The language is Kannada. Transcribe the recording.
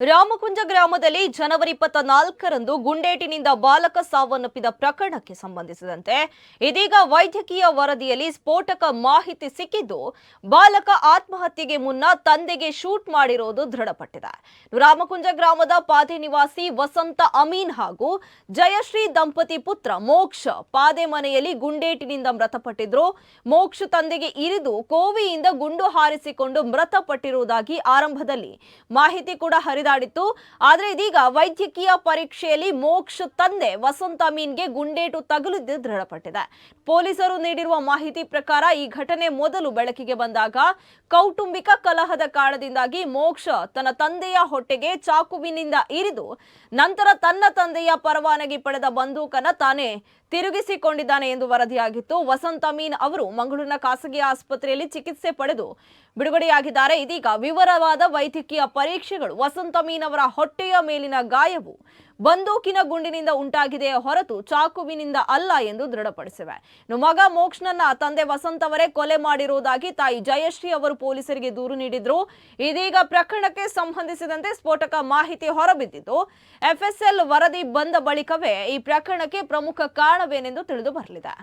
ರಾಮಕುಂಜ ಗ್ರಾಮದಲ್ಲಿ ಜನವರಿ ಇಪ್ಪತ್ತ ನಾಲ್ಕರಂದು ಗುಂಡೇಟಿನಿಂದ ಬಾಲಕ ಸಾವನ್ನಪ್ಪಿದ ಪ್ರಕರಣಕ್ಕೆ ಸಂಬಂಧಿಸಿದಂತೆ ಇದೀಗ ವೈದ್ಯಕೀಯ ವರದಿಯಲ್ಲಿ ಸ್ಫೋಟಕ ಮಾಹಿತಿ ಸಿಕ್ಕಿದ್ದು ಬಾಲಕ ಆತ್ಮಹತ್ಯೆಗೆ ಮುನ್ನ ತಂದೆಗೆ ಶೂಟ್ ಮಾಡಿರೋದು ದೃಢಪಟ್ಟಿದೆ. ರಾಮಕುಂಜ ಗ್ರಾಮದ ಪಾದೆ ನಿವಾಸಿ ವಸಂತ ಅಮೀನ್ ಹಾಗೂ ಜಯಶ್ರೀ ದಂಪತಿ ಪುತ್ರ ಮೋಕ್ಷ ಪಾದೆ ಮನೆಯಲ್ಲಿ ಗುಂಡೇಟಿನಿಂದ ಮೃತಪಟ್ಟಿದ್ರು. ಮೋಕ್ಷ ತಂದೆಗೆ ಇರಿದು ಕೋವಿಯಿಂದ ಗುಂಡು ಹಾರಿಸಿಕೊಂಡು ಮೃತಪಟ್ಟಿರುವುದಾಗಿ ಆರಂಭದಲ್ಲಿ ಮಾಹಿತಿ ಕೂಡ ಹರಿದಾಡಿತ್ತು ಆದರೆ ಇದೀಗ ವೈದ್ಯಕೀಯ ಪರೀಕ್ಷೆಯಲ್ಲಿ ಮೋಕ್ಷ ತಂದೆ ವಸಂತ ಅಮೀನ್ಗೆ ಗುಂಡೇಟು ತಗುಲಿದ್ದು ದೃಢಪಟ್ಟಿದೆ. ಪೊಲೀಸರು ನೀಡಿರುವ ಮಾಹಿತಿ ಪ್ರಕಾರ ಈ ಘಟನೆ ಮೊದಲು ಬೆಳಕಿಗೆ ಬಂದಾಗ ಕೌಟುಂಬಿಕ ಕಲಹದ ಕಾರಣದಿಂದಾಗಿ ಮೋಕ್ಷ ತನ್ನ ತಂದೆಯ ಹೊಟ್ಟೆಗೆ ಚಾಕುವಿನಿಂದ ಇರಿದು ನಂತರ ತನ್ನ ತಂದೆಯ ಪರವಾನಗಿ ಪಡೆದ ಬಂದೂಕನ ತಾನೇ ತಿರುಗಿಸಿಕೊಂಡಿದ್ದಾನೆ ಎಂದು ವರದಿಯಾಗಿತ್ತು. ವಸಂತ ಮೀನ್ ಅವರು ಮಂಗಳೂರಿನ ಖಾಸಗಿ ಆಸ್ಪತ್ರೆಯಲ್ಲಿ ಚಿಕಿತ್ಸೆ ಪಡೆದು ಬಿಡುಗಡೆಯಾಗಿದ್ದಾರೆ. ಇದೀಗ ವಿವರವಾದ ವೈದ್ಯಕೀಯ ಪರೀಕ್ಷೆಗಳು ವಸಂತ್ ಅಮೀನ್ ಅವರ ಹೊಟ್ಟೆಯ ಮೇಲಿನ ಗಾಯವು ಬಂದೂಕಿನ ಗುಂಡಿನಿಂದ ಉಂಟಾಗಿದೆ ಹೊರತು ಚಾಕುವಿನಿಂದ ಅಲ್ಲ ಎಂದು ದೃಢಪಡಿಸಿವೆ. ಮಗ ಮೋಕ್ಷನನ್ನ ತಂದೆ ವಸಂತ್ ಅವರೇ ಕೊಲೆ ಮಾಡಿರುವುದಾಗಿ ತಾಯಿ ಜಯಶ್ರೀ ಅವರು ಪೊಲೀಸರಿಗೆ ದೂರು ನೀಡಿದ್ರು. ಇದೀಗ ಪ್ರಕರಣಕ್ಕೆ ಸಂಬಂಧಿಸಿದಂತೆ ಸ್ಫೋಟಕ ಮಾಹಿತಿ ಹೊರಬಿದ್ದಿದ್ದು, ಎಫ್ಎಸ್ಎಲ್ ವರದಿ ಬಂದ ಬಳಿಕವೇ ಈ ಪ್ರಕರಣಕ್ಕೆ ಪ್ರಮುಖ ಕಾರಣವೇನೆಂದು ತಿಳಿದು ಬರಲಿದೆ.